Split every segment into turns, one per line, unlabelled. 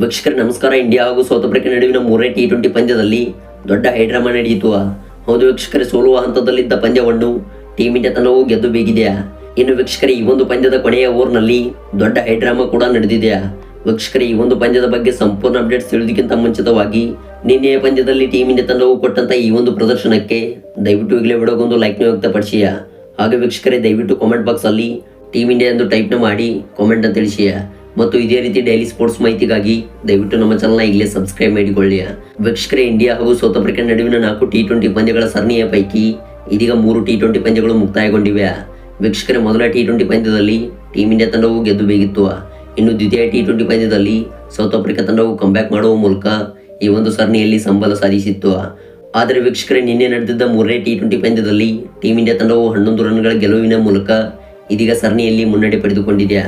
ವೀಕ್ಷಕರ, ನಮಸ್ಕಾರ. ಇಂಡಿಯಾ ಹಾಗೂ ಸೌತ್ ಆಫ್ರಿಕಾ ನಡುವಿನ ಮೂರನೇ ಟಿ ಟ್ವೆಂಟಿ ಪಂದ್ಯದಲ್ಲಿ ದೊಡ್ಡ ಹೈಡ್ರಾಮಾ ನಡೆಯಿತು. ಹೌದು ವೀಕ್ಷಕರೇ, ಸೋಲುವ ಹಂತದಲ್ಲಿದ್ದ ಪಂದ್ಯವನ್ನು ಟೀಮ್ ಇಂಡಿಯಾ ತಂಡವು ಗೆದ್ದು ಬೇಗಿದೆಯಾ ಇನ್ನು ವೀಕ್ಷಕರೇ, ಈ ಒಂದು ಪಂದ್ಯದ ಕೊನೆಯ ಓವರ್ನಲ್ಲಿ ದೊಡ್ಡ ಹೈಡ್ರಾಮಾ ಕೂಡ ನಡೆದಿದೆಯಾ ವೀಕ್ಷಕರೇ, ಈ ಒಂದು ಪಂದ್ಯದ ಬಗ್ಗೆ ಸಂಪೂರ್ಣ ಅಪ್ಡೇಟ್ಸ್ ತಿಳಿದಕ್ಕಿಂತ ಮುಂಚಿತವಾಗಿ ನಿನ್ನೆಯ ಪಂದ್ಯದಲ್ಲಿ ಟೀಮ್ ಇಂಡಿಯಾ ತಂಡವು ಕೊಟ್ಟಂತ ಈ ಒಂದು ಪ್ರದರ್ಶನಕ್ಕೆ ದಯವಿಟ್ಟು ಈಗಲೇ ವಿಡೋಗೊಂದು ಲೈಕ್ನ ವ್ಯಕ್ತಪಡಿಸಿಯ. ಹಾಗೆ ವೀಕ್ಷಕರೇ, ದಯವಿಟ್ಟು ಕಾಮೆಂಟ್ ಬಾಕ್ಸ್ ಅಲ್ಲಿ ಟೀಮ್ ಇಂಡಿಯಾ ಎಂದು ಟೈಪ್ನ ಮಾಡಿ ಕಾಮೆಂಟ್ ಅಂತ ತಿಳಿಸಿಯ. ಮತ್ತು ಇದೇ ರೀತಿ ಡೈಲಿ ಸ್ಪೋರ್ಟ್ಸ್ ಮಾಹಿತಿಗಾಗಿ ದಯವಿಟ್ಟು ನಮ್ಮ ಚಾನಲ್ನ ಈಗಲೇ ಸಬ್ಸ್ಕ್ರೈಬ್ ಮಾಡಿಕೊಳ್ಳಿ. ವೀಕ್ಷಕರೇ, ಇಂಡಿಯಾ ಹಾಗೂ ಸೌತ್ ಆಫ್ರಿಕಾ ನಡುವಿನ ನಾಲ್ಕು ಟಿ ಟ್ವೆಂಟಿ ಪಂದ್ಯಗಳ ಸರಣಿಯ ಪೈಕಿ ಇದೀಗ ಮೂರು ಟಿ ಟ್ವೆಂಟಿ ಪಂದ್ಯಗಳು ಮುಕ್ತಾಯಗೊಂಡಿವೆ. ವೀಕ್ಷಕರೇ, ಮೊದಲ ಟಿ ಟ್ವೆಂಟಿ ಪಂದ್ಯದಲ್ಲಿ ಟೀಮ್ ಇಂಡಿಯಾ ತಂಡವು ಗೆದ್ದು ಬೇಗಿತ್ತು ಇನ್ನು ದ್ವಿತೀಯ ಟಿ ಟ್ವೆಂಟಿ ಪಂದ್ಯದಲ್ಲಿ ಸೌತ್ ಆಫ್ರಿಕಾ ತಂಡವು ಕಂಬ್ಯಾಕ್ ಮಾಡುವ ಮೂಲಕ ಈ ಒಂದು ಸರಣಿಯಲ್ಲಿ ಸಂಬಲ ಸಾಧಿಸಿತ್ತು. ಆದರೆ ವೀಕ್ಷಕರೇ, ನಿನ್ನೆ ನಡೆದಿದ್ದ ಮೂರನೇ ಟಿ ಟ್ವೆಂಟಿ ಪಂದ್ಯದಲ್ಲಿ ಟೀಮ್ ಇಂಡಿಯಾ ತಂಡವು ಹನ್ನೊಂದು ರನ್ಗಳ ಗೆಲುವಿನ ಮೂಲಕ ಇದೀಗ ಸರಣಿಯಲ್ಲಿ ಮುನ್ನಡೆ ಪಡೆದುಕೊಂಡಿದೆ.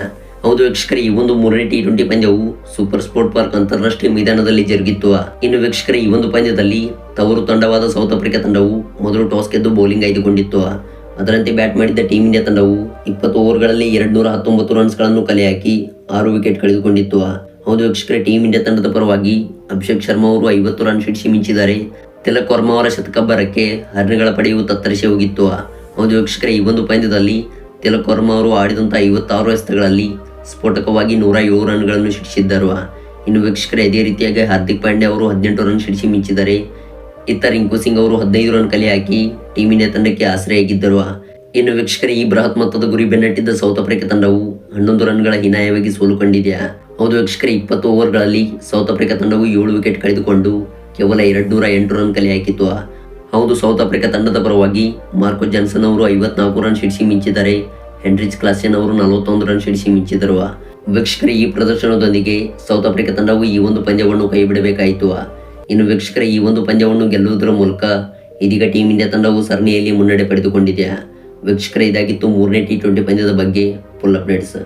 ಹೌದು ವೀಕ್ಷಕರೇ ಈ ಒಂದು ಮೂರನೇ ಟಿ ಟ್ವೆಂಟಿ ಪಂದ್ಯವು ಸೂಪರ್ ಸ್ಪೋರ್ಟ್ ಪಾರ್ಕ್ ಅಂತಾರಾಷ್ಟ್ರೀಯ ಮೈದಾನದಲ್ಲಿ ಜರುಗಿತ್ತು. ಇನ್ನು ವೀಕ್ಷಕರೇ, ಈ ಒಂದು ಪಂದ್ಯದಲ್ಲಿ ತವರು ತಂಡವಾದ ಸೌತ್ ಆಫ್ರಿಕಾ ತಂಡವು ಮೊದಲು ಟಾಸ್ ಗೆದ್ದು ಬೌಲಿಂಗ್ ಆಯ್ದುಕೊಂಡಿತ್ತು. ಅದರಂತೆ ಬ್ಯಾಟ್ ಮಾಡಿದ್ದ ಟೀಮ್ ಇಂಡಿಯಾ ತಂಡವು ಇಪ್ಪತ್ತು ಓವರ್ಗಳಲ್ಲಿ ಎರಡ್ ನೂರ ಹತ್ತೊಂಬತ್ತು ರನ್ಸ್ಗಳನ್ನು ಕಲೆ ಆರು ವಿಕೆಟ್ ಕಳೆದುಕೊಂಡಿತ್ತು. ಹೌದು ವೀಕ್ಷಕರೇ ಟೀಮ್ ಇಂಡಿಯಾ ತಂಡದ ಪರವಾಗಿ ಅಭಿಷೇಕ್ ಶರ್ಮಾ ಅವರು ಐವತ್ತು ರನ್ ಶಿಡಿಸಿ ಮಿಂಚಿದ್ದಾರೆ ತಿಲಕ್ ವರ್ಮಾ ಅವರ ಬರಕ್ಕೆ ಹರ್ನಗಳ ಪಡೆಯು ತತ್ತರಿಸಿ ಹೋಗಿತ್ತು. ಹೌದು ವೀಕ್ಷಕರೇ ಈ ಒಂದು ಪಂದ್ಯದಲ್ಲಿ ತಿಲಕ್ ವರ್ಮಾ ಅವರು ಆಡಿದಂಥ ಐವತ್ತಾರು ಎಸೆತಗಳಲ್ಲಿ ಸ್ಫೋಟಕವಾಗಿ ನೂರ ಏಳು ರನ್ಗಳನ್ನು ಸಿಡಿಸಿದ್ದರು ಇನ್ನು ವೀಕ್ಷಕರೇ ಅದೇ ರೀತಿಯಾಗಿ ಹಾರ್ದಿಕ್ ಪಾಂಡ್ಯ ಅವರು ಹದಿನೆಂಟು ರನ್ ಸಿಡಿಸಿ ಮಿಂಚಿದ್ದಾರೆ. ಇತ್ತ ರಿಂಕು ಸಿಂಗ್ ಅವರು ಹದಿನೈದು ರನ್ ಕಲೆ ಹಾಕಿ ಟೀಮ್ ಇಂಡಿಯಾ ತಂಡಕ್ಕೆ ಆಶ್ರಯಾಗಿದ್ದರು ಇನ್ನು ವೀಕ್ಷಕರೇ, ಈ ಬೃಹತ್ ಮೊತ್ತದ ಗುರಿ ಬೆನ್ನಟ್ಟಿದ್ದ ಸೌತ್ ಆಫ್ರಿಕಾ ತಂಡವು ಹನ್ನೊಂದು ರನ್ಗಳ ಹೀನಾಯವಾಗಿ ಸೋಲು ಕಂಡಿದೆಯಾ ಹೌದು ವೀಕ್ಷಕರೇ, ಇಪ್ಪತ್ತು ಓವರ್ಗಳಲ್ಲಿ ಸೌತ್ ಆಫ್ರಿಕಾ ತಂಡವು ಏಳು ವಿಕೆಟ್ ಕಳೆದುಕೊಂಡು ಕೇವಲ ಎರಡು ನೂರ ಎಂಟು ರನ್ ಕಲೆ ಹಾಕಿತ್ತು. ಹೌದು, ಸೌತ್ ಆಫ್ರಿಕಾ ತಂಡದ ಪರವಾಗಿ ಮಾರ್ಕೋ ಜಾನ್ಸನ್ ಅವರು ಐವತ್ನಾಲ್ಕು ರನ್ ಸಿಡಿಸಿ ಮಿಂಚಿದ್ದಾರೆ. ಹೆನ್ರಿಚ್ ಕ್ಲಾಸೆನ್ ಅವರು ನಲವತ್ತೊಂದು ರನ್ ಸಿಡಿಸಿ ಮಿಂಚಿದರು. ವೀಕ್ಷಕರ, ಈ ಪ್ರದರ್ಶನದೊಂದಿಗೆ ಸೌತ್ ಆಫ್ರಿಕಾ ತಂಡವು ಈ ಒಂದು ಪಂದ್ಯವನ್ನು ಕೈಬಿಡಬೇಕಾಯಿತು. ಇನ್ನು ವೀಕ್ಷಕರ, ಈ ಒಂದು ಪಂದ್ಯವನ್ನು ಗೆಲ್ಲುವುದರ ಮೂಲಕ ಇದೀಗ ಟೀಮ್ ಇಂಡಿಯಾ ತಂಡವು ಸರಣಿಯಲ್ಲಿ ಮುನ್ನಡೆ ಪಡೆದುಕೊಂಡಿದೆ. ವೀಕ್ಷಕರ, ಇದಾಗಿತ್ತು ಮೂರನೇ ಟಿ ಟ್ವೆಂಟಿ ಪಂದ್ಯದ ಬಗ್ಗೆ ಫುಲ್ ಅಪ್ಡೇಟ್ಸ್